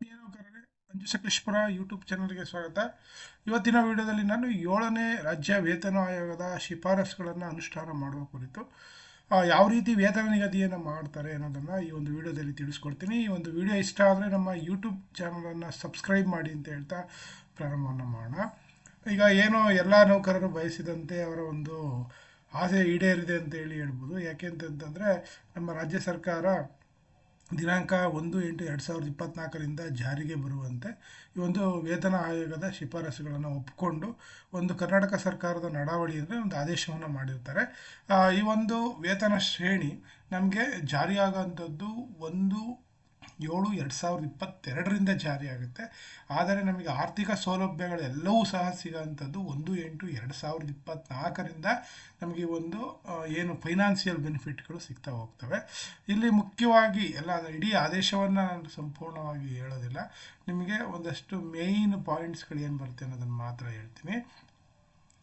ನೌಕರರೇ Anju YouTube ಚಾನಲ್ಗೆ ಸ್ವಾಗತ. ಇವತ್ತಿನ ವಿಡಿಯೋದಲ್ಲಿ ನಾನು ಏಳನೇ ರಾಜ್ಯ ವೇತನ ಆಯೋಗದ ಶಿಫಾರಸುಗಳನ್ನು ಅನುಷ್ಠಾನ ಮಾಡುವ ಕುರಿತು ಯಾವ ರೀತಿ ವೇತನ ನಿಗದಿಯನ್ನು ಮಾಡ್ತಾರೆ ಅನ್ನೋದನ್ನು ಈ ಒಂದು ವಿಡಿಯೋದಲ್ಲಿ ತಿಳಿಸ್ಕೊಡ್ತೀನಿ. ಈ ಒಂದು ವಿಡಿಯೋ ಇಷ್ಟ ಆದರೆ ನಮ್ಮ ಯೂಟ್ಯೂಬ್ ಚಾನಲನ್ನು ಸಬ್ಸ್ಕ್ರೈಬ್ ಮಾಡಿ ಅಂತ ಹೇಳ್ತಾ ಪ್ರಾರಂಭವನ್ನು ಮಾಡೋಣ. ಈಗ ಏನೋ ಎಲ್ಲ ನೌಕರರು ಬಯಸಿದಂತೆ ಅವರ ಒಂದು ಆಸೆ ಈಡೇರಿದೆ ಅಂತ ಹೇಳಿ ಹೇಳ್ಬೋದು. ಯಾಕೆ ಅಂತಂತಂದರೆ, ನಮ್ಮ ರಾಜ್ಯ ಸರ್ಕಾರ ದಿನಾಂಕ ಒಂದು ಎಂಟು ಎರಡು ಸಾವಿರದ ಇಪ್ಪತ್ತ್ನಾಲ್ಕರಿಂದ ಜಾರಿಗೆ ಬರುವಂತೆ ಈ ಒಂದು ವೇತನ ಆಯೋಗದ ಶಿಫಾರಸುಗಳನ್ನು ಒಪ್ಪಿಕೊಂಡು ಒಂದು ಕರ್ನಾಟಕ ಸರ್ಕಾರದ ನಡಾವಳಿ ಅಂದರೆ ಒಂದು ಆದೇಶವನ್ನು ಮಾಡಿರ್ತಾರೆ. ಈ ಒಂದು ವೇತನ ಶ್ರೇಣಿ ನಮಗೆ ಜಾರಿಯಾಗೋಂಥದ್ದು ಒಂದು ಏಳು ಎರಡು ಸಾವಿರದ ಇಪ್ಪತ್ತೆರಡರಿಂದ ಜಾರಿಯಾಗುತ್ತೆ. ಆದರೆ ನಮಗೆ ಆರ್ಥಿಕ ಸೌಲಭ್ಯಗಳೆಲ್ಲವೂ ಸಹ ಸಿಗೋಂಥದ್ದು ಒಂದು ಎಂಟು ಎರಡು ಸಾವಿರದ ಇಪ್ಪತ್ತ್ನಾಲ್ಕರಿಂದ ನಮಗೆ ಒಂದು ಏನು ಫೈನಾನ್ಸಿಯಲ್ ಬೆನಿಫಿಟ್ಗಳು ಸಿಗ್ತಾ ಹೋಗ್ತವೆ. ಇಲ್ಲಿ ಮುಖ್ಯವಾಗಿ ಎಲ್ಲ ಇಡೀ ಆದೇಶವನ್ನು ನಾನು ಸಂಪೂರ್ಣವಾಗಿ ಹೇಳೋದಿಲ್ಲ. ನಿಮಗೆ ಒಂದಷ್ಟು ಮೇಯ್ನ್ ಪಾಯಿಂಟ್ಸ್ಗಳು ಏನು ಬರುತ್ತೆ ಅನ್ನೋದನ್ನು ಮಾತ್ರ ಹೇಳ್ತೀನಿ.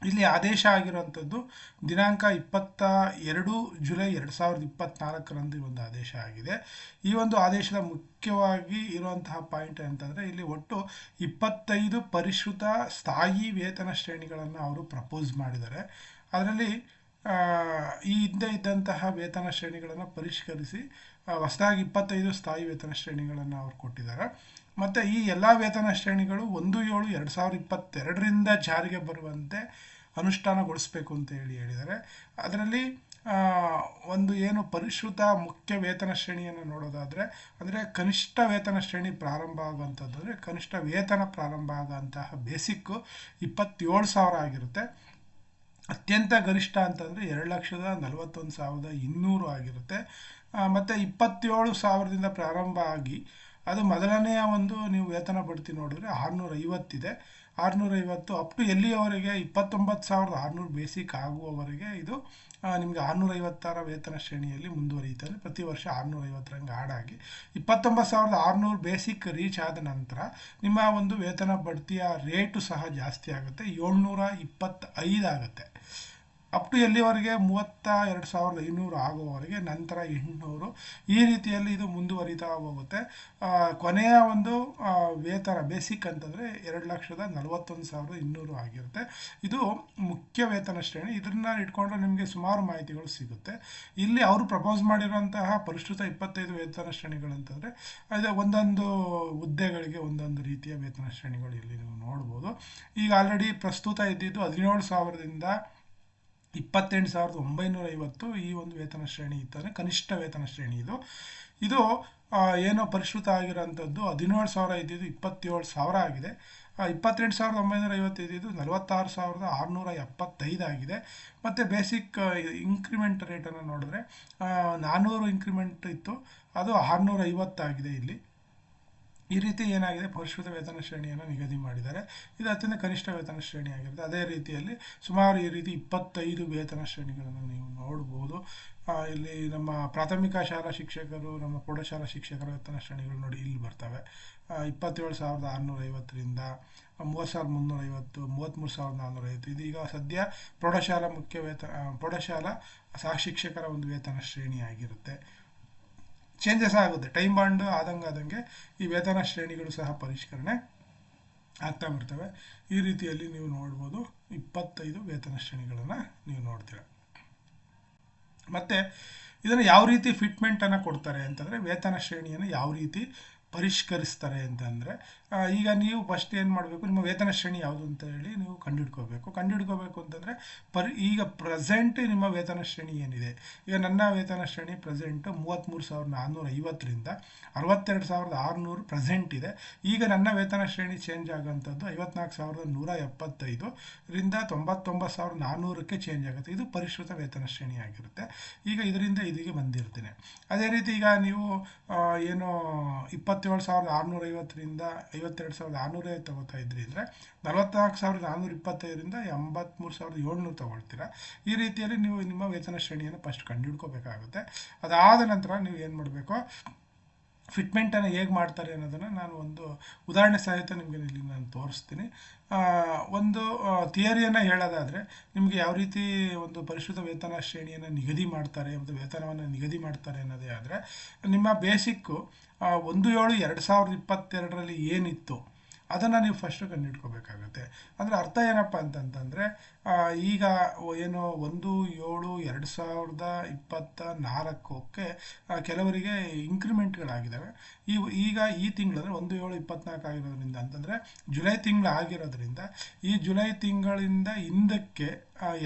ಇಲ್ಲಿ ಆದೇಶ ಆಗಿರುವಂಥದ್ದು ದಿನಾಂಕ ಇಪ್ಪತ್ತ ಎರಡು ಜುಲೈ ಎರಡು ಸಾವಿರದ ಇಪ್ಪತ್ತ್ನಾಲ್ಕರಂದು ಈ ಒಂದು ಆದೇಶ ಆಗಿದೆ. ಈ ಒಂದು ಆದೇಶದ ಮುಖ್ಯವಾಗಿ ಇರುವಂತಹ ಪಾಯಿಂಟ್ ಅಂತಂದರೆ ಇಲ್ಲಿ ಒಟ್ಟು ಇಪ್ಪತ್ತೈದು ಪರಿಷ್ಕೃತ ಸ್ಥಾಯಿ ವೇತನ ಶ್ರೇಣಿಗಳನ್ನು ಅವರು ಪ್ರಪೋಸ್ ಮಾಡಿದ್ದಾರೆ. ಅದರಲ್ಲಿ ಈ ಹಿಂದೆ ಇದ್ದಂತಹ ವೇತನ ಶ್ರೇಣಿಗಳನ್ನು ಪರಿಷ್ಕರಿಸಿ ಹೊಸದಾಗಿ ಇಪ್ಪತ್ತೈದು ಸ್ಥಾಯಿ ವೇತನ ಶ್ರೇಣಿಗಳನ್ನು ಅವರು ಕೊಟ್ಟಿದ್ದಾರೆ. ಮತ್ತು ಈ ಎಲ್ಲ ವೇತನ ಶ್ರೇಣಿಗಳು ಒಂದು ಏಳು ಎರಡು ಸಾವಿರದ ಇಪ್ಪತ್ತೆರಡರಿಂದ ಜಾರಿಗೆ ಬರುವಂತೆ ಅನುಷ್ಠಾನಗೊಳಿಸಬೇಕು ಅಂತ ಹೇಳಿ ಹೇಳಿದ್ದಾರೆ. ಅದರಲ್ಲಿ ಒಂದು ಏನು ಪರಿಷ್ಕೃತ ಮುಖ್ಯ ವೇತನ ಶ್ರೇಣಿಯನ್ನು ನೋಡೋದಾದರೆ, ಅಂದರೆ ಕನಿಷ್ಠ ವೇತನ ಶ್ರೇಣಿ ಪ್ರಾರಂಭ ಆಗುವಂಥದ್ದು ಅಂದರೆ ಕನಿಷ್ಠ ವೇತನ ಪ್ರಾರಂಭ ಆಗೋಂತಹ ಬೇಸಿಕ್ಕು ಇಪ್ಪತ್ತೇಳು ಸಾವಿರ ಆಗಿರುತ್ತೆ. ಅತ್ಯಂತ ಗರಿಷ್ಠ ಅಂತಂದರೆ ಎರಡು ಲಕ್ಷದ ನಲವತ್ತೊಂದು ಸಾವಿರದ ಇನ್ನೂರು ಆಗಿರುತ್ತೆ. ಮತ್ತು ಇಪ್ಪತ್ತೇಳು ಸಾವಿರದಿಂದ ಪ್ರಾರಂಭ ಆಗಿ ಅದು ಮೊದಲನೆಯ ಒಂದು ನೀವು ವೇತನ ಬಡ್ತಿ ನೋಡಿದ್ರೆ ಆರುನೂರ ಐವತ್ತಿದೆ ಆರುನೂರ ಐವತ್ತು ಅಪ್ ಟು ಎಲ್ಲಿಯವರೆಗೆ? ಇಪ್ಪತ್ತೊಂಬತ್ತು ಸಾವಿರದ ಆರುನೂರು ಬೇಸಿಕ್ ಆಗುವವರೆಗೆ ಇದು ನಿಮಗೆ ಆರುನೂರ ಐವತ್ತಾರ ವೇತನ ಶ್ರೇಣಿಯಲ್ಲಿ ಮುಂದುವರಿಯುತ್ತದೆ. ಪ್ರತಿ ವರ್ಷ ಆರುನೂರ ಐವತ್ತರಂಗೆ ಆಡಾಗಿ ಇಪ್ಪತ್ತೊಂಬತ್ತು ಸಾವಿರದ ಆರುನೂರು ಬೇಸಿಕ್ ರೀಚ್ ಆದ ನಂತರ ನಿಮ್ಮ ಒಂದು ವೇತನ ಬಡ್ತಿಯ ರೇಟು ಸಹ ಜಾಸ್ತಿ ಆಗುತ್ತೆ. ಏಳ್ನೂರ ಇಪ್ಪತ್ತೈದು ಆಗುತ್ತೆ. ಅಪ್ ಟು ಎಲ್ಲಿವರೆಗೆ? ಮೂವತ್ತ ಎರಡು ಸಾವಿರದ ಐನೂರು ಆಗುವವರೆಗೆ, ನಂತರ ಎಂಟುನೂರು. ಈ ರೀತಿಯಲ್ಲಿ ಇದು ಮುಂದುವರಿತಾ ಹೋಗುತ್ತೆ. ಕೊನೆಯ ಒಂದು ವೇತನ ಬೇಸಿಕ್ ಅಂತಂದರೆ ಎರಡು ಲಕ್ಷದ ನಲವತ್ತೊಂದು ಸಾವಿರದ ಇನ್ನೂರು ಆಗಿರುತ್ತೆ. ಇದು ಮುಖ್ಯ ವೇತನ ಶ್ರೇಣಿ. ಇದನ್ನು ಇಟ್ಕೊಂಡ್ರೆ ನಿಮಗೆ ಸುಮಾರು ಮಾಹಿತಿಗಳು ಸಿಗುತ್ತೆ. ಇಲ್ಲಿ ಅವರು ಪ್ರಪೋಸ್ ಮಾಡಿರುವಂತಹ ಪರಿಷ್ಕೃತ ಇಪ್ಪತ್ತೈದು ವೇತನ ಶ್ರೇಣಿಗಳಂತಂದರೆ ಅದು ಒಂದೊಂದು ಹುದ್ದೆಗಳಿಗೆ ಒಂದೊಂದು ರೀತಿಯ ವೇತನ ಶ್ರೇಣಿಗಳು ಇಲ್ಲಿ ನೀವು ನೋಡ್ಬೋದು. ಈಗ ಆಲ್ರೆಡಿ ಪ್ರಸ್ತುತ ಇದ್ದಿದ್ದು ಹದಿನೇಳು ಸಾವಿರದಿಂದ ಇಪ್ಪತ್ತೆಂಟು ಸಾವಿರದ ಒಂಬೈನೂರ ಐವತ್ತು ಈ ಒಂದು ವೇತನ ಶ್ರೇಣಿ ಇತ್ತು ಕನಿಷ್ಠ ವೇತನ ಶ್ರೇಣಿ ಇದು. ಇದು ಏನೋ ಪರಿಷ್ಕೃತ ಆಗಿರೋಂಥದ್ದು ಹದಿನೇಳು ಸಾವಿರ ಇದ್ದಿದ್ದು ಇಪ್ಪತ್ತೇಳು ಸಾವಿರ ಆಗಿದೆ. ಇಪ್ಪತ್ತೆಂಟು ಸಾವಿರದ ಒಂಬೈನೂರ ಐವತ್ತು ಇದ್ದಿದ್ದು ನಲವತ್ತಾರು ಸಾವಿರದ ಆರುನೂರ ಎಪ್ಪತ್ತೈದು ಆಗಿದೆ. ಮತ್ತು ಬೇಸಿಕ್ ಇನ್ಕ್ರಿಮೆಂಟ್ ರೇಟನ್ನು ನೋಡಿದ್ರೆ ನಾನ್ನೂರು ಇನ್ಕ್ರಿಮೆಂಟ್ ಇತ್ತು. ಅದು ಆರುನೂರ ಐವತ್ತಾಗಿದೆ ಇಲ್ಲಿ. ಈ ರೀತಿ ಏನಾಗಿದೆ? ಪರಿಷ್ಕೃತ ವೇತನ ಶ್ರೇಣಿಯನ್ನು ನಿಗದಿ ಮಾಡಿದ್ದಾರೆ. ಇದು ಅತ್ಯಂತ ಕನಿಷ್ಠ ವೇತನ ಶ್ರೇಣಿ ಆಗಿರುತ್ತೆ. ಅದೇ ರೀತಿಯಲ್ಲಿ ಸುಮಾರು ಈ ರೀತಿ ಇಪ್ಪತ್ತೈದು ವೇತನ ಶ್ರೇಣಿಗಳನ್ನು ನೀವು ನೋಡ್ಬೋದು. ಇಲ್ಲಿ ನಮ್ಮ ಪ್ರಾಥಮಿಕ ಶಾಲಾ ಶಿಕ್ಷಕರು, ನಮ್ಮ ಪ್ರೌಢಶಾಲಾ ಶಿಕ್ಷಕರ ವೇತನ ಶ್ರೇಣಿಗಳು ನೋಡಿ ಇಲ್ಲಿ ಬರ್ತವೆ. ಇಪ್ಪತ್ತೇಳು ಸಾವಿರದ ಆರುನೂರ ಐವತ್ತರಿಂದ ಮೂವತ್ತು ಸಾವಿರದ ಮುನ್ನೂರ ಐವತ್ತು ಮೂವತ್ತ್ಮೂರು ಸಾವಿರದ ನಾನ್ನೂರ ಐವತ್ತು ಇದೀಗ ಸದ್ಯ ಪ್ರೌಢಶಾಲಾ ಮುಖ್ಯ ವೇತನ, ಪ್ರೌಢಶಾಲಾ ಸಹ ಶಿಕ್ಷಕರ ಒಂದು ವೇತನ ಶ್ರೇಣಿ ಆಗಿರುತ್ತೆ ಚೇಂಜಸ್ ಆಗುತ್ತೆ. ಟೈಮ್ ಬಾಂಡ್ ಆದಂಗೆ ಆದಂಗೆ ಈ ವೇತನ ಶ್ರೇಣಿಗಳು ಸಹ ಪರಿಷ್ಕರಣೆ ಆಗ್ತಾ ಬರ್ತವೆ. ಈ ರೀತಿಯಲ್ಲಿ ನೀವು ನೋಡ್ಬೋದು ಇಪ್ಪತ್ತೈದು ವೇತನ ಶ್ರೇಣಿಗಳನ್ನು ನೀವು ನೋಡ್ತೀರ. ಮತ್ತು ಇದನ್ನು ಯಾವ ರೀತಿ ಫಿಟ್ಮೆಂಟನ್ನು ಕೊಡ್ತಾರೆ ಅಂತಂದರೆ ವೇತನ ಶ್ರೇಣಿಯನ್ನು ಯಾವ ರೀತಿ ಪರಿಷ್ಕರಿಸ್ತಾರೆ ಅಂತಂದರೆ ಈಗ ನೀವು ಫಸ್ಟ್ ಏನು ಮಾಡಬೇಕು, ನಿಮ್ಮ ವೇತನ ಶ್ರೇಣಿ ಯಾವುದು ಅಂತ ಹೇಳಿ ನೀವು ಕಂಡುಹಿಡ್ಕೋಬೇಕು. ಕಂಡುಹಿಡ್ಕೋಬೇಕು ಅಂತಂದರೆ, ಪರ್, ಈಗ ಪ್ರೆಸೆಂಟ್ ನಿಮ್ಮ ವೇತನ ಶ್ರೇಣಿ ಏನಿದೆ? ಈಗ ನನ್ನ ವೇತನ ಶ್ರೇಣಿ ಪ್ರೆಸೆಂಟ್ ಮೂವತ್ತ್ಮೂರು ಸಾವಿರದ ನಾನ್ನೂರ ಐವತ್ತರಿಂದ ಅರವತ್ತೆರಡು ಸಾವಿರದ ಆರುನೂರು ಪ್ರೆಸೆಂಟ್ ಇದೆ. ಈಗ ನನ್ನ ವೇತನ ಶ್ರೇಣಿ ಚೇಂಜ್ ಆಗೋಂಥದ್ದು ಐವತ್ನಾಲ್ಕು ಸಾವಿರದ ನೂರ ಎಪ್ಪತ್ತೈದು ರಿಂದ ತೊಂಬತ್ತೊಂಬತ್ತು ಸಾವಿರದ ನಾನ್ನೂರಕ್ಕೆ ಚೇಂಜ್ ಆಗುತ್ತೆ. ಇದು ಪರಿಷ್ಕೃತ ವೇತನ ಶ್ರೇಣಿ ಆಗಿರುತ್ತೆ. ಈಗ ಇದರಿಂದ ಇದಿಗೆ ಬಂದಿರ್ತೇನೆ. ಅದೇ ರೀತಿ ಈಗ ನೀವು ಏನು ಏನು ಇಪ್ಪತ್ತೇಳು ಸಾವಿರದ ಆರುನೂರ ಐವತ್ತರಿಂದ ಐವತ್ತೆರಡು ಸಾವಿರದ ಆರುನೂರೇ ತೊಗೋತಾ ಇದ್ರಿ ಅಂದರೆ ನಲವತ್ನಾಲ್ಕು ಸಾವಿರದ ನಾನ್ನೂರ ಇಪ್ಪತ್ತೈದರಿಂದ ಎಂಬತ್ತ್ಮೂರು ಸಾವಿರದ ಏಳ್ನೂರು ತಗೊಳ್ತೀರಾ. ಈ ರೀತಿಯಲ್ಲಿ ನೀವು ನಿಮ್ಮ ವೇತನ ಶ್ರೇಣಿಯನ್ನು ಫಸ್ಟ್ ಕಂಡುಹಿಡ್ಕೋಬೇಕಾಗುತ್ತೆ. ಅದಾದ ನಂತರ ನೀವು ಏನು ಮಾಡಬೇಕು? ಫಿಟ್ಮೆಂಟನ್ನು ಹೇಗೆ ಮಾಡ್ತಾರೆ ಅನ್ನೋದನ್ನು ನಾನು ಒಂದು ಉದಾಹರಣೆ ಸಹಿತ ನಿಮಗೆ ಇಲ್ಲಿ ನಾನು ತೋರಿಸ್ತೀನಿ. ಒಂದು ಥಿಯರಿಯನ್ನು ಹೇಳೋದಾದರೆ ನಿಮಗೆ ಯಾವ ರೀತಿ ಒಂದು ಪರಿಶುದ್ಧ ವೇತನ ಶ್ರೇಣಿಯನ್ನು ನಿಗದಿ ಮಾಡ್ತಾರೆ ಮತ್ತು ವೇತನವನ್ನು ನಿಗದಿ ಮಾಡ್ತಾರೆ ಅನ್ನೋದೇ ಆದರೆ ನಿಮ್ಮ ಬೇಸಿಕ್ಕು ಒಂದು ಏಳು ಎರಡು ಸಾವಿರದ ಇಪ್ಪತ್ತೆರಡರಲ್ಲಿ ಏನಿತ್ತು, ಅದನ್ನು ನೀವು ಫಸ್ಟು ಕಂಡುಹಿಡ್ಕೋಬೇಕಾಗತ್ತೆ. ಅಂದರೆ ಅರ್ಥ ಏನಪ್ಪ ಅಂತಂತಂದರೆ ಈಗ ಏನು ಒಂದು ಏಳು ಎರಡು ಸಾವಿರದ ಇಪ್ಪತ್ತ ನಾಲ್ಕಕ್ಕೆ ಕೆಲವರಿಗೆ ಇನ್ಕ್ರಿಮೆಂಟ್ಗಳಾಗಿದ್ದಾವೆ ಈ, ಈಗ ಈ ತಿಂಗಳಂದರೆ ಒಂದು ಏಳು ಇಪ್ಪತ್ನಾಲ್ಕು ಆಗಿರೋದ್ರಿಂದ ಅಂತಂದರೆ, ಜುಲೈ ತಿಂಗಳು ಆಗಿರೋದ್ರಿಂದ ಈ ಜುಲೈ ತಿಂಗಳಿಂದ ಹಿಂದಕ್ಕೆ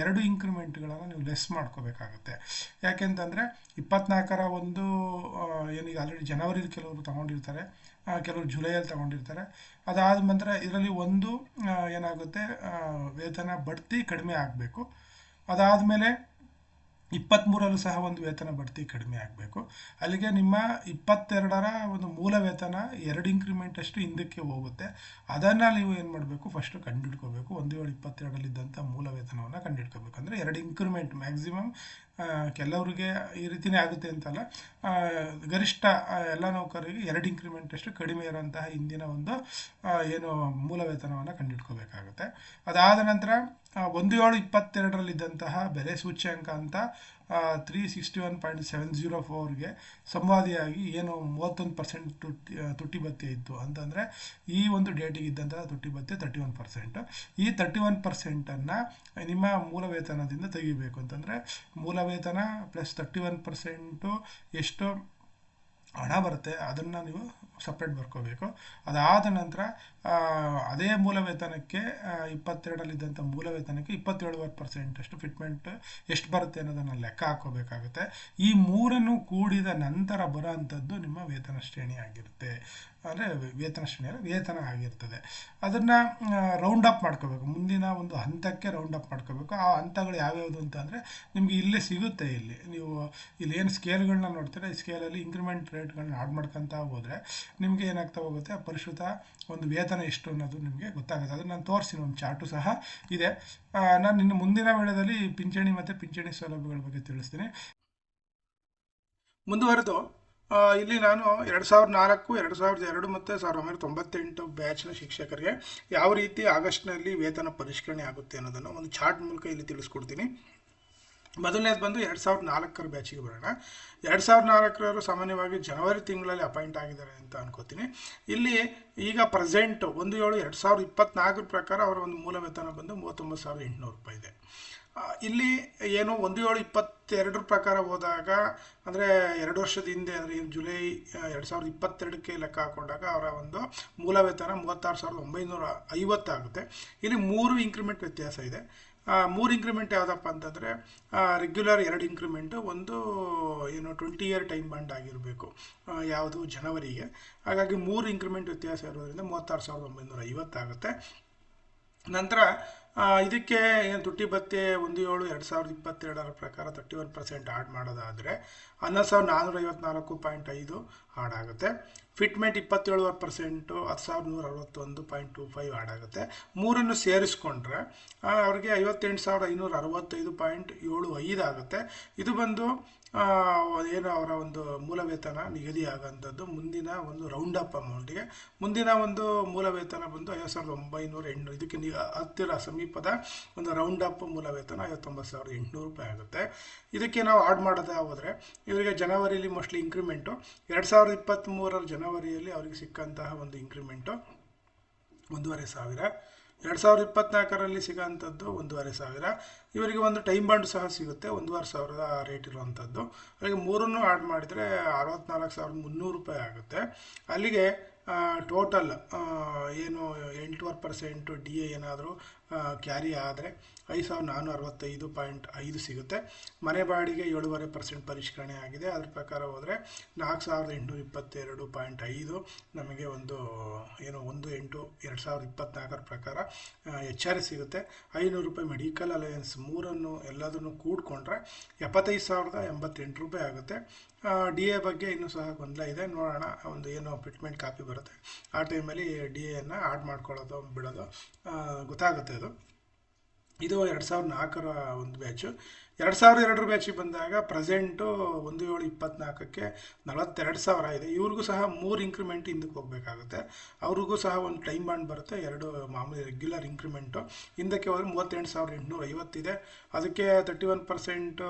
ಎರಡು ಇಂಕ್ರಿಮೆಂಟ್ಗಳನ್ನು ನೀವು ಲೆಸ್ ಮಾಡ್ಕೋಬೇಕಾಗುತ್ತೆ. ಯಾಕೆಂತಂದರೆ ಇಪ್ಪತ್ನಾಲ್ಕರ ಒಂದು ಏನೀಗ ಆಲ್ರೆಡಿ ಜನವರಿಲಿ ಕೆಲವರು ತಗೊಂಡಿರ್ತಾರೆ ಕೆಲವರು ಜುಲೈಯಲ್ಲಿ ತಗೊಂಡಿರ್ತಾರೆ. ಅದಾದ ನಂತರ ಇದರಲ್ಲಿ ಒಂದು ಏನಾಗುತ್ತೆ ವೇತನ ಬಡ್ತಿ ಕಡಿಮೆ ಆಗಬೇಕು. ಅದಾದಮೇಲೆ ಇಪ್ಪತ್ತ್ಮೂರಲ್ಲೂ ಸಹ ಒಂದು ವೇತನ ಬಡ್ತಿ ಕಡಿಮೆ ಆಗಬೇಕು. ಅಲ್ಲಿಗೆ ನಿಮ್ಮ ಇಪ್ಪತ್ತೆರಡರ ಒಂದು ಮೂಲ ವೇತನ ಎರಡು ಇಂಕ್ರಿಮೆಂಟ್ ಅಷ್ಟು ಹಿಂದಕ್ಕೆ ಹೋಗುತ್ತೆ. ಅದನ್ನು ನೀವು ಏನು ಮಾಡಬೇಕು? ಫಸ್ಟು ಕಂಡುಹಿಡ್ಕೋಬೇಕು. ಒಂದು ಏಳು ಇಪ್ಪತ್ತೆರಡಲ್ಲಿದ್ದಂಥ ಮೂಲ ವೇತನವನ್ನು ಕಂಡುಹಿಡ್ಕೋಬೇಕು. ಅಂದರೆ ಎರಡು ಇಂಕ್ರಿಮೆಂಟ್ ಮ್ಯಾಕ್ಸಿಮಮ್ ಕೆಲವರಿಗೆ ಈ ರೀತಿಯೇ ಆಗುತ್ತೆ ಅಂತಲ್ಲ. ಗರಿಷ್ಠ ಎಲ್ಲ ನೌಕರರಿಗೆ ಎರಡು ಇಂಕ್ರಿಮೆಂಟ್ ಅಷ್ಟು ಕಡಿಮೆ ಇರೋಂತಹ ಇಂದಿನ ಒಂದು ಏನು ಮೂಲ ವೇತನವನ್ನು ಕಂಡುಹಿಡ್ಕೋಬೇಕಾಗುತ್ತೆ. ಅದಾದ ನಂತರ ಒಂದು ಏಳು ಇಪ್ಪತ್ತೆರಡರಲ್ಲಿದ್ದಂತಹ ಬೆಲೆ ಸೂಚ್ಯಂಕ ಅಂತ three sixty one point seven zero ಫೋರ್ಗೆ ಸಂವಾದಿಯಾಗಿ ಏನು ಮೂವತ್ತೊಂದು ಪರ್ಸೆಂಟ್ ತುಟ್ಟಿ ಆ, ತುಟ್ಟಿ ಭತ್ಯೆ ಇತ್ತು ಅಂತಂದರೆ ಈ ಒಂದು ಡೇಟಿಗೆ ಇದ್ದಂತಹ ತುಟ್ಟಿ ಭತ್ಯೆ ತರ್ಟಿ ಒನ್ ಪರ್ಸೆಂಟ್ ಈ ತರ್ಟಿ ಒನ್ ಪರ್ಸೆಂಟನ್ನು ನಿಮ್ಮ ಮೂಲ ವೇತನದಿಂದ ತೆಗಿಬೇಕು ಅಂತಂದರೆ ಮೂಲ ವೇತನ ಪ್ಲಸ್ ತರ್ಟಿ ಒನ್ ಪರ್ಸೆಂಟು ಎಷ್ಟು ಹಣ ಬರುತ್ತೆ ಅದನ್ನು ನೀವು ಸಪ್ರೇಟ್ ಬರ್ಕೋಬೇಕು. ಅದಾದ ನಂತರ ಅದೇ ಮೂಲ ವೇತನಕ್ಕೆ ಇಪ್ಪತ್ತೆರಡಲ್ಲಿದ್ದಂಥ ಮೂಲ ವೇತನಕ್ಕೆ ಇಪ್ಪತ್ತೇಳುವರೆ ಪರ್ಸೆಂಟ್ ಅಷ್ಟು ಫಿಟ್ಮೆಂಟ್ ಎಷ್ಟು ಬರುತ್ತೆ ಅನ್ನೋದನ್ನು ಲೆಕ್ಕ ಹಾಕೋಬೇಕಾಗುತ್ತೆ. ಈ ಮೂರನ್ನು ಕೂಡಿದ ನಂತರ ಬರೋ ಅಂಥದ್ದು ನಿಮ್ಮ ವೇತನ ಶ್ರೇಣಿ ಆಗಿರುತ್ತೆ. ಅಂದರೆ ವೇತನ ಶ್ರೇಣಿ ಅಲ್ಲ ವೇತನ ಆಗಿರ್ತದೆ. ಅದನ್ನು ರೌಂಡ್ ಅಪ್ ಮಾಡ್ಕೋಬೇಕು. ಮುಂದಿನ ಒಂದು ಹಂತಕ್ಕೆ ರೌಂಡ್ ಅಪ್ ಮಾಡ್ಕೋಬೇಕು. ಆ ಹಂತಗಳು ಯಾವ್ಯಾವುದು ಅಂತಂದರೆ ನಿಮಗೆ ಇಲ್ಲೇ ಸಿಗುತ್ತೆ ಇಲ್ಲಿ. ನೀವು ಇಲ್ಲಿ ಏನು ಸ್ಕೇಲ್ಗಳನ್ನ ನೋಡ್ತೀರ? ಈ ಸ್ಕೇಲಲ್ಲಿ ಇಂಕ್ರಿಮೆಂಟ್ ರೇಟ್ಗಳನ್ನ ಆಡ್ ಮಾಡ್ಕೊತಾ ಹೋದರೆ ನಿಮಗೆ ಏನಾಗ್ತಾ ಹೋಗುತ್ತೆ? ಆ ಪರಿಷ್ಕೃತ ಒಂದು ವೇತನ ಎಷ್ಟು ಅನ್ನೋದು ನಿಮಗೆ ಗೊತ್ತಾಗುತ್ತೆ. ಅದನ್ನು ನಾನು ತೋರಿಸಿನ ಒಂದು ಚಾರ್ಟು ಸಹ ಇದೆ. ನಾನು ಇನ್ನು ಮುಂದಿನ ವೇಳೆಯಲ್ಲಿ ಪಿಂಚಣಿ ಮತ್ತು ಪಿಂಚಣಿ ಸೌಲಭ್ಯಗಳ ಬಗ್ಗೆ ತಿಳಿಸ್ತೀನಿ. ಮುಂದುವರೆದು ಇಲ್ಲಿ ನಾನು ಎರಡು ಸಾವಿರದ ನಾಲ್ಕು, ಎರಡು ಸಾವಿರದ ಎರಡು ಮತ್ತು ಸಾವಿರದ ಒಂಬೈನೂರ ತೊಂಬತ್ತೆಂಟು ಬ್ಯಾಚ್ನ ಶಿಕ್ಷಕರಿಗೆ ಯಾವ ರೀತಿ ಆಗಸ್ಟ್ನಲ್ಲಿ ವೇತನ ಪರಿಷ್ಕರಣೆ ಆಗುತ್ತೆ ಅನ್ನೋದನ್ನು ಒಂದು ಚಾರ್ಟ್ ಮೂಲಕ ಇಲ್ಲಿ ತಿಳಿಸ್ಕೊಡ್ತೀನಿ. ಮೊದಲನೇದು ಬಂದು ಎರಡು ಸಾವಿರದ ನಾಲ್ಕರ ಬ್ಯಾಚಿಗೆ ಬರೋಣ. ಎರಡು ಸಾವಿರದ ನಾಲ್ಕರವರು ಸಾಮಾನ್ಯವಾಗಿ ಜನವರಿ ತಿಂಗಳಲ್ಲಿ ಅಪಾಯಿಂಟ್ ಆಗಿದ್ದಾರೆ ಅಂತ ಅನ್ಕೋತೀನಿ. ಇಲ್ಲಿ ಈಗ ಪ್ರೆಸೆಂಟ್ ಒಂದು ಏಳು ಎರಡು ಸಾವಿರದ ಇಪ್ಪತ್ನಾಲ್ಕರ ಪ್ರಕಾರ ಅವರ ಒಂದು ಮೂಲ ವೇತನ ಬಂದು ಮೂವತ್ತೊಂಬತ್ತು ಸಾವಿರದ ಎಂಟುನೂರು ರೂಪಾಯಿ ಇದೆ. ಇಲ್ಲಿ ಏನು ಒಂದು ಏಳು ಇಪ್ಪತ್ತೆರಡರ ಪ್ರಕಾರ ಹೋದಾಗ, ಅಂದರೆ ಎರಡು ವರ್ಷದ ಹಿಂದೆ, ಅಂದರೆ ಜುಲೈ ಎರಡು ಸಾವಿರದ ಇಪ್ಪತ್ತೆರಡಕ್ಕೆ ಲೆಕ್ಕ ಹಾಕೊಂಡಾಗ ಅವರ ಒಂದು ಮೂಲ ವೇತನ ಮೂವತ್ತಾರು ಸಾವಿರದ ಒಂಬೈನೂರ ಐವತ್ತಾಗುತ್ತೆ ಇಲ್ಲಿ ಮೂರು ಇಂಕ್ರಿಮೆಂಟ್ ವ್ಯತ್ಯಾಸ ಇದೆ. ಮೂರು ಇಂಕ್ರಿಮೆಂಟ್ ಯಾವುದಪ್ಪ ಅಂತಂದರೆ ರೆಗ್ಯುಲರ್ ಎರಡು ಇಂಕ್ರಿಮೆಂಟು ಒಂದು, ಏನು ಟ್ವೆಂಟಿ ಇಯರ್ ಟೈಮ್ ಬಾಂಡ್ ಆಗಿರಬೇಕು ಯಾವುದು ಜನವರಿಗೆ. ಹಾಗಾಗಿ ಮೂರು ಇಂಕ್ರಿಮೆಂಟ್ ವ್ಯತ್ಯಾಸ ಇರೋದ್ರಿಂದ ಮೂವತ್ತಾರು ಸಾವಿರದ ಒಂಬೈನೂರ ಐವತ್ತಾಗುತ್ತೆ ನಂತರ ಇದಕ್ಕೆ ಏನು ತುಟ್ಟಿ ಭತ್ಯೆ ಒಂದು ಏಳು ಎರಡು ಸಾವಿರದ ಇಪ್ಪತ್ತೆರಡರ ಪ್ರಕಾರ ತರ್ಟಿ ಒನ್ ಪರ್ಸೆಂಟ್ ಆಡ್ ಮಾಡೋದಾದರೆ ಹನ್ನೊಂದು ಸಾವಿರದ ನಾನ್ನೂರ ಐವತ್ನಾಲ್ಕು ಪಾಯಿಂಟ್ ಐದು ಆಡ್ ಆಗುತ್ತೆ. ಫಿಟ್ಮೆಂಟ್ ಇಪ್ಪತ್ತೇಳುವರೆ ಪರ್ಸೆಂಟು ಹತ್ತು ಸಾವಿರದ ನೂರ ಅರವತ್ತೊಂದು ಪಾಯಿಂಟ್ ಟು ಫೈವ್ ಆಡ್ ಆಗುತ್ತೆ. ಮೂರನ್ನು ಸೇರಿಸ್ಕೊಂಡ್ರೆ ಅವ್ರಿಗೆ ಐವತ್ತೆಂಟು ಸಾವಿರದ ಐನೂರ ಅರವತ್ತೈದು ಪಾಯಿಂಟ್ ಏಳು ಐದು ಆಗುತ್ತೆ. ಇದು ಬಂದು ಏನು ಅವರ ಒಂದು ಮೂಲ ವೇತನ ನಿಗದಿ ಆಗೋಂಥದ್ದು ಮುಂದಿನ ಒಂದು ರೌಂಡ್ ಅಪ್ ಅಮೌಂಟಿಗೆ ಮುಂದಿನ ಒಂದು ಮೂಲ ವೇತನ ಬಂದು ಐವತ್ತು ಸಾವಿರದ ಒಂಬೈನೂರ ಎಂಟು, ಇದಕ್ಕೆ ನಿ ಹತ್ತಿರ ಸಮೀಪದ ಒಂದು ರೌಂಡ್ ಅಪ್ ಮೂಲ ವೇತನ ಐವತ್ತೊಂಬತ್ತು ಸಾವಿರದ ಎಂಟುನೂರು ರೂಪಾಯಿ ಆಗುತ್ತೆ. ಇದಕ್ಕೆ ನಾವು ಆಡ್ ಮಾಡೋದೇ ಹೋದರೆ ಇವರಿಗೆ ಜನವರಿಯಲ್ಲಿ ಮೋಸ್ಟ್ಲಿ ಇಂಕ್ರಿಮೆಂಟು ಎರಡು ಸಾವಿರದ ಇಪ್ಪತ್ತ್ಮೂರರ ಜನವರಿಯಲ್ಲಿ ಅವರಿಗೆ ಸಿಕ್ಕಂತಹ ಒಂದು ಇಂಕ್ರಿಮೆಂಟು ಒಂದೂವರೆ ಸಾವಿರ. ಎರಡು ಸಾವಿರದ ಇಪ್ಪತ್ನಾಲ್ಕರಲ್ಲಿ ಸಿಗೋಂಥದ್ದು ಒಂದೂವರೆ ಸಾವಿರ. ಇವರಿಗೆ ಒಂದು ಟೈಮ್ ಬಾಂಡ್ ಸಹ ಸಿಗುತ್ತೆ, ಒಂದೂವರೆ ಸಾವಿರದ ರೇಟ್ ಇರುವಂಥದ್ದು ಅಲ್ಲಿಗೆ ಮೂರನ್ನು ಆಡ್ ಮಾಡಿದರೆ ಅರವತ್ತ್ನಾಲ್ಕು ಸಾವಿರದ ಮುನ್ನೂರು ರೂಪಾಯಿ ಆಗುತ್ತೆ. ಅಲ್ಲಿಗೆ ಟೋಟಲ್ ಏನು ಎಂಟೂವರೆ ಪರ್ಸೆಂಟು ಡಿ ಎ ಏನಾದರೂ ಕ್ಯಾರಿ ಆದರೆ ಐದು ಸಾವಿರದ ನಾನ್ನೂರ ಅರವತ್ತೈದು ಪಾಯಿಂಟ್ ಐದು ಸಿಗುತ್ತೆ. ಮನೆ ಬಾಡಿಗೆ ಏಳುವರೆ ಪರ್ಸೆಂಟ್ ಪರಿಷ್ಕರಣೆ ಆಗಿದೆ. ಅದ್ರ ಪ್ರಕಾರ ಹೋದರೆ ನಾಲ್ಕು ಸಾವಿರದ ಎಂಟುನೂರ ಇಪ್ಪತ್ತೆರಡು ಪಾಯಿಂಟ್ ಐದು, ನಮಗೆ ಒಂದು, ಏನು, ಒಂದು ಎಂಟು ಎರಡು ಸಾವಿರದ ಇಪ್ಪತ್ತ್ನಾಲ್ಕರ ಪ್ರಕಾರ ಎಚ್ ಆರ್ ಸಿಗುತ್ತೆ. ಐನೂರು ರೂಪಾಯಿ ಮೆಡಿಕಲ್ ಅಲಯನ್ಸ್ ಮೂರನ್ನು ಎಲ್ಲದನ್ನು ಕೂಡ್ಕೊಂಡ್ರೆ ಎಪ್ಪತ್ತೈದು ಸಾವಿರದ ಎಂಬತ್ತೆಂಟು ರೂಪಾಯಿ ಆಗುತ್ತೆ. ಡಿ ಎ ಬಗ್ಗೆ ಇನ್ನೂ ಸಹ ಗೊಂದಲ ಇದೆ. ನೋಡೋಣ, ಒಂದು ಏನು ಫಿಟ್ಮೆಂಟ್ ಕಾಪಿ ಬರುತ್ತೆ. ಆ ಟೈಮಲ್ಲಿ ಡಿ ಎನ್ನು ಆಡ್ ಮಾಡ್ಕೊಳ್ಳೋದು, ಬಿಡೋದು ಗೊತ್ತಾಗುತ್ತೆ. ಅದು ಇದು ಎರಡು ಸಾವಿರದ ನಾಲ್ಕರ ಒಂದು ಬ್ಯಾಚು ಎರಡು ಸಾವಿರದ ಎರಡರ ಬ್ಯಾಚಿಗೆ ಬಂದಾಗ ಪ್ರೆಸೆಂಟು ಒಂದು ಏಳು ಇಪ್ಪತ್ನಾಲ್ಕಕ್ಕೆ ನಲವತ್ತೆರಡು ಸಾವಿರ ಇದೆ. ಇವ್ರಿಗೂ ಸಹ ಮೂರು ಇಂಕ್ರಿಮೆಂಟ್ ಹಿಂದಕ್ಕೆ ಹೋಗಬೇಕಾಗುತ್ತೆ. ಅವ್ರಿಗೂ ಸಹ ಒಂದು ಟೈಮ್ ಬಾಂಡ್ ಬರುತ್ತೆ. ಎರಡು ಮಾಮೂಲಿ ರೆಗ್ಯುಲರ್ ಇಂಕ್ರಿಮೆಂಟು ಹಿಂದಕ್ಕೆ ಹೋದರೆ ಮೂವತ್ತೆಂಟು ಸಾವಿರದ ಎಂಟುನೂರ ಐವತ್ತಿದೆ ಅದಕ್ಕೆ ತರ್ಟಿ ಒನ್ ಪರ್ಸೆಂಟು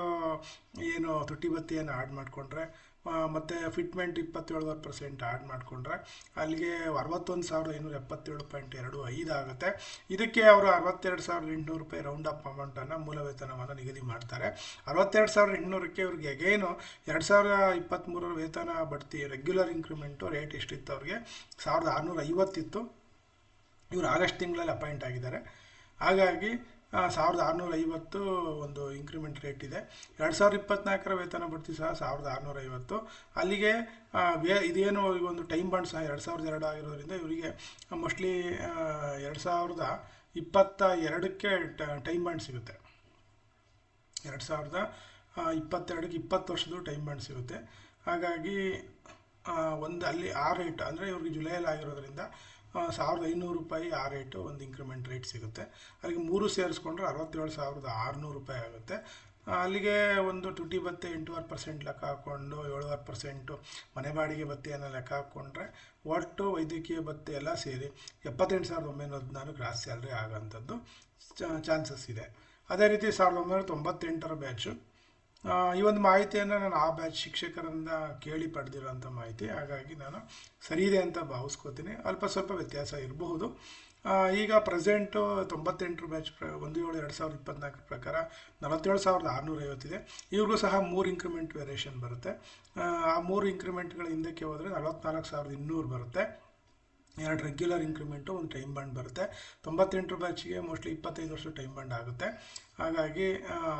ಏನು ತುಟ್ಟಿ ಬತ್ತಿಯನ್ನು ಆಡ್ ಮಾಡಿಕೊಂಡ್ರೆ ಮತ್ತು ಫಿಟ್ಮೆಂಟ್ ಇಪ್ಪತ್ತೇಳುವರೆ ಪರ್ಸೆಂಟ್ ಆ್ಯಡ್ ಮಾಡಿಕೊಂಡ್ರೆ ಅಲ್ಲಿಗೆ ಅರವತ್ತೊಂದು ಸಾವಿರದ ಐನೂರ ಎಪ್ಪತ್ತೇಳು ಪಾಯಿಂಟ್ ಎರಡು ಐದು ಆಗುತ್ತೆ. ಇದಕ್ಕೆ ಅವರು ಅರವತ್ತೆರಡು ಸಾವಿರದ ಎಂಟುನೂರು ರೂಪಾಯಿ ರೌಂಡ್ ಅಪ್ ಅಮೌಂಟನ್ನು ಮೂಲ ವೇತನವನ್ನು ನಿಗದಿ ಮಾಡ್ತಾರೆ. ಅರವತ್ತೆರಡು ಸಾವಿರದ ಎಂಟುನೂರಕ್ಕೆ ಇವ್ರಿಗೆ ಅಗೇನು ಎರಡು ಸಾವಿರದ ಇಪ್ಪತ್ತ್ಮೂರರ ವೇತನ ಬಡ್ತಿ ರೆಗ್ಯುಲರ್ ಇನ್ಕ್ರಿಮೆಂಟು ರೇಟ್ ಎಷ್ಟಿತ್ತು ಅವ್ರಿಗೆ? ಸಾವಿರದ ಆರುನೂರ ಐವತ್ತಿತ್ತು ಇವರು ಆಗಸ್ಟ್ ತಿಂಗಳಲ್ಲಿ ಅಪಾಯಿಂಟ್ ಆಗಿದ್ದಾರೆ. ಹಾಗಾಗಿ ಸಾವಿರದ ಆರುನೂರ ಐವತ್ತು ಒಂದು ಇನ್ಕ್ರಿಮೆಂಟ್ ರೇಟ್ ಇದೆ. ಎರಡು ಸಾವಿರದ ಇಪ್ಪತ್ನಾಲ್ಕರ ವೇತನ ಬಡ್ತಿ ಸಹ ಸಾವಿರದ ಆರುನೂರ ಐವತ್ತು. ಅಲ್ಲಿಗೆ ವೇ ಇದೇನು ಈಗ ಒಂದು ಟೈಮ್ ಬಾಂಡ್ ಸಹ ಎರಡು ಸಾವಿರದ ಎರಡು ಆಗಿರೋದ್ರಿಂದ ಇವರಿಗೆ ಮೋಸ್ಟ್ಲಿ ಎರಡು ಸಾವಿರದ ಇಪ್ಪತ್ತ ಎರಡಕ್ಕೆ ಟೈಮ್ ಬಾಂಡ್ ಸಿಗುತ್ತೆ. ಎರಡು ಸಾವಿರದ ಇಪ್ಪತ್ತೆರಡಕ್ಕೆ ಇಪ್ಪತ್ತು ವರ್ಷದ ಟೈಮ್ ಬಾಂಡ್ ಸಿಗುತ್ತೆ. ಹಾಗಾಗಿ ಒಂದು ಅಲ್ಲಿ ಆ ರೇಟ್ ಅಂದರೆ ಇವ್ರಿಗೆ ಜುಲೈಯಲ್ಲಿ ಆಗಿರೋದ್ರಿಂದ ಸಾವಿರದ ಐನೂರು ರೂಪಾಯಿ ಆ ರೇಟು ಒಂದು ಇಂಕ್ರಿಮೆಂಟ್ ರೇಟ್ ಸಿಗುತ್ತೆ. ಅಲ್ಲಿಗೆ ಮೂರು ಸೇರಿಸ್ಕೊಂಡ್ರೆ ಅರವತ್ತೇಳು ಸಾವಿರದ ಆರುನೂರು ರೂಪಾಯಿ ಆಗುತ್ತೆ. ಅಲ್ಲಿಗೆ ಒಂದು ಟುಟಿ ಭತ್ತೆ ಎಂಟೂವರೆ ಪರ್ಸೆಂಟ್ ಲೆಕ್ಕ ಹಾಕ್ಕೊಂಡು ಏಳುವರೆ ಪರ್ಸೆಂಟು ಮನೆ ಬಾಡಿಗೆ ಭತ್ತೆಯನ್ನು ಲೆಕ್ಕ ಹಾಕ್ಕೊಂಡ್ರೆ ಒಟ್ಟು ವೈದ್ಯಕೀಯ ಭತ್ತೆ ಎಲ್ಲ ಸೇರಿ ಎಪ್ಪತ್ತೆಂಟು ಸಾವಿರದ ಒಂಬೈನೂರ ಹದಿನಾರು ಗ್ರಾಸ್ ಸ್ಯಾಲ್ರಿ ಆಗೋಂಥದ್ದು ಚಾನ್ಸಸ್ ಇದೆ. ಅದೇ ರೀತಿ ಸಾವಿರದ ಒಂಬೈನೂರ ತೊಂಬತ್ತೆಂಟರ ಬ್ಯಾಚು ಈ ಒಂದು ಮಾಹಿತಿಯನ್ನು ನಾನು ಆ ಬ್ಯಾಚ್ ಶಿಕ್ಷಕರಿಂದ ಕೇಳಿ ಪಡೆದಿರೋಂಥ ಮಾಹಿತಿ. ಹಾಗಾಗಿ ನಾನು ಸರಿ ಇದೆ ಅಂತ ಭಾವಿಸ್ಕೋತೀನಿ. ಅಲ್ಪ ಸ್ವಲ್ಪ ವ್ಯತ್ಯಾಸ ಇರಬಹುದು. ಈಗ ಪ್ರೆಸೆಂಟು ತೊಂಬತ್ತೆಂಟು ಬ್ಯಾಚ್ ಪ್ರ ಒಂದು ಏಳು ಎರಡು ಸಾವಿರದ ಇಪ್ಪತ್ನಾಲ್ಕರ ಪ್ರಕಾರ ನಲವತ್ತೇಳು ಸಾವಿರದ ಆರುನೂರ ಐವತ್ತಿದೆ ಇವ್ರಿಗೂ ಸಹ ಮೂರು ಇಂಕ್ರಿಮೆಂಟ್ ವೇರಿಯೇಷನ್ ಬರುತ್ತೆ. ಆ, ಮೂರು ಇಂಕ್ರಿಮೆಂಟ್ಗಳ ಹಿಂದಕ್ಕೆ ಹೋದರೆ ನಲವತ್ನಾಲ್ಕು ಸಾವಿರದ ಇನ್ನೂರು ಬರುತ್ತೆ. ಎರಡು ರೆಗ್ಯುಲರ್ ಇಂಕ್ರಿಮೆಂಟು ಒಂದು ಟೈಮ್ ಬಂಡ್ ಬರುತ್ತೆ. ತೊಂಬತ್ತೆಂಟು ಬ್ಯಾಚಿಗೆ ಮೋಸ್ಟ್ಲಿ ಇಪ್ಪತ್ತೈದು ವರ್ಷ ಟೈಮ್ ಬಂಡ್ ಆಗುತ್ತೆ. ಹಾಗಾಗಿ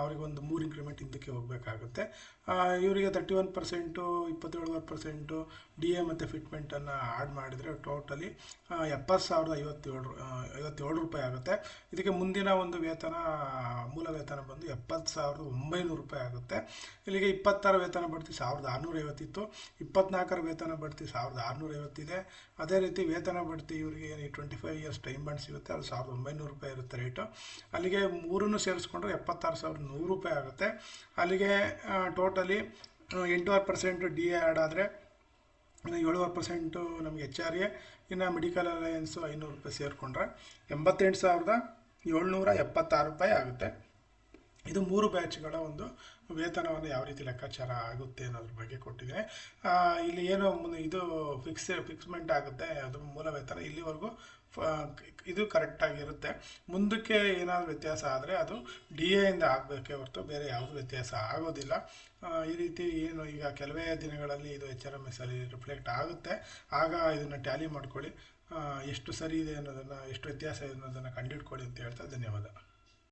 ಅವರಿಗೊಂದು ಮೂರು ಇಂಕ್ರಿಮೆಂಟ್ ಹಿಂದಕ್ಕೆ ಹೋಗಬೇಕಾಗುತ್ತೆ. ಇವರಿಗೆ ತರ್ಟಿ ಒನ್ ಪರ್ಸೆಂಟು ಇಪ್ಪತ್ತೇಳುವರೆ ಪರ್ಸೆಂಟು ಡಿ ಎ ಮತ್ತು ಫಿಟ್ಮೆಂಟನ್ನು ಆ್ಯಡ್ ಮಾಡಿದರೆ ಟೋಟಲಿ ಎಪ್ಪತ್ತು ಸಾವಿರದ ಐವತ್ತೇಳು ಐವತ್ತೇಳು ರೂಪಾಯಿ ಆಗುತ್ತೆ. ಇದಕ್ಕೆ ಮುಂದಿನ ಒಂದು ವೇತನ, ಮೂಲ ವೇತನ ಬಂದು ಎಪ್ಪತ್ತು ಸಾವಿರದ ಒಂಬೈನೂರು ರೂಪಾಯಿ ಆಗುತ್ತೆ. ಇಲ್ಲಿಗೆ ಇಪ್ಪತ್ತಾರು ವೇತನ ಬಡ್ತಿ ಸಾವಿರದ ಆರುನೂರ ಐವತ್ತಿತ್ತು ಇಪ್ಪತ್ನಾಲ್ಕರ ವೇತನ ಬಡ್ತಿ ಸಾವಿರದ ಆರುನೂರ ಐವತ್ತಿದೆ ಅದೇ ರೀತಿ ವೇತನ ಬಡ್ತಿ ಇವರಿಗೆ twenty five years time bound ಸಿಗುತ್ತೆ ಅದು ಸಾವಿರದ ಒಂಬೈನೂರು ರೂಪಾಯಿ ಇರುತ್ತೆ ರೇಟು ಅಲ್ಲಿಗೆ ಮೂರನ್ನು ಸೇರಿಸ್ಕೊಂಡ್ರೆ ಎಪ್ಪತ್ತಾರು ಸಾವಿರದ ನೂರು ರೂಪಾಯಿ ಆಗುತ್ತೆ. ಅಲ್ಲಿಗೆ ಟೋಟಲಿ ಎಂಟೂವರೆ ಪರ್ಸೆಂಟ್ ಡಿ ಎ ಆ್ಯಡ್ ಆದರೆ, ಇನ್ನು ಏಳುವರೆ ಪರ್ಸೆಂಟು ನಮಗೆ ಎಚ್ ಆರ್ ಎ, ಇನ್ನು ಮೆಡಿಕಲ್ ಅಲಯನ್ಸು ಐನೂರು ರೂಪಾಯಿ ಸೇರಿಕೊಂಡ್ರೆ ಎಂಬತ್ತೆಂಟು ಸಾವಿರದ ಏಳ್ನೂರ ಎಪ್ಪತ್ತಾರು ರೂಪಾಯಿ ಆಗುತ್ತೆ. ಇದು ಮೂರು ಬ್ಯಾಚ್ಗಳ ಒಂದು ವೇತನವನ್ನು ಯಾವ ರೀತಿ ಲೆಕ್ಕಾಚಾರ ಆಗುತ್ತೆ ಅನ್ನೋದ್ರ ಬಗ್ಗೆ ಕೊಟ್ಟಿದ್ದೀನಿ ಇಲ್ಲಿ ಏನು ಇದು ಫಿಕ್ಸ್ ಫಿಕ್ಸ್ಮೆಂಟ್ ಆಗುತ್ತೆ, ಅದು ಮೂಲ ವೇತನ ಇಲ್ಲಿವರೆಗೂ ಇದು ಇದು ಕರೆಕ್ಟಾಗಿರುತ್ತೆ ಮುಂದಕ್ಕೆ ಏನಾದರೂ ವ್ಯತ್ಯಾಸ ಆದರೆ ಅದು ಡಿ ಎಯಿಂದ ಆಗಬೇಕೇ ಹೊರತು ಬೇರೆ ಯಾವುದೂ ವ್ಯತ್ಯಾಸ ಆಗೋದಿಲ್ಲ. ಈ ರೀತಿ ಏನು ಈಗ ಕೆಲವೇ ದಿನಗಳಲ್ಲಿ ಇದು ಎಚ್ ಆರ್ ಎಂ ಎಸ್ ಅಲ್ಲಿ ರಿಫ್ಲೆಕ್ಟ್ ಆಗುತ್ತೆ. ಆಗ ಇದನ್ನು ಟ್ಯಾಲಿ ಮಾಡ್ಕೊಳ್ಳಿ. ಎಷ್ಟು ಸರಿ ಇದೆ ಅನ್ನೋದನ್ನು, ಎಷ್ಟು ವ್ಯತ್ಯಾಸ ಇದೆ ಅನ್ನೋದನ್ನು ಕಂಡುಹಿಡ್ಕೊಳ್ಳಿ ಅಂತ ಹೇಳ್ತಾ ಧನ್ಯವಾದ.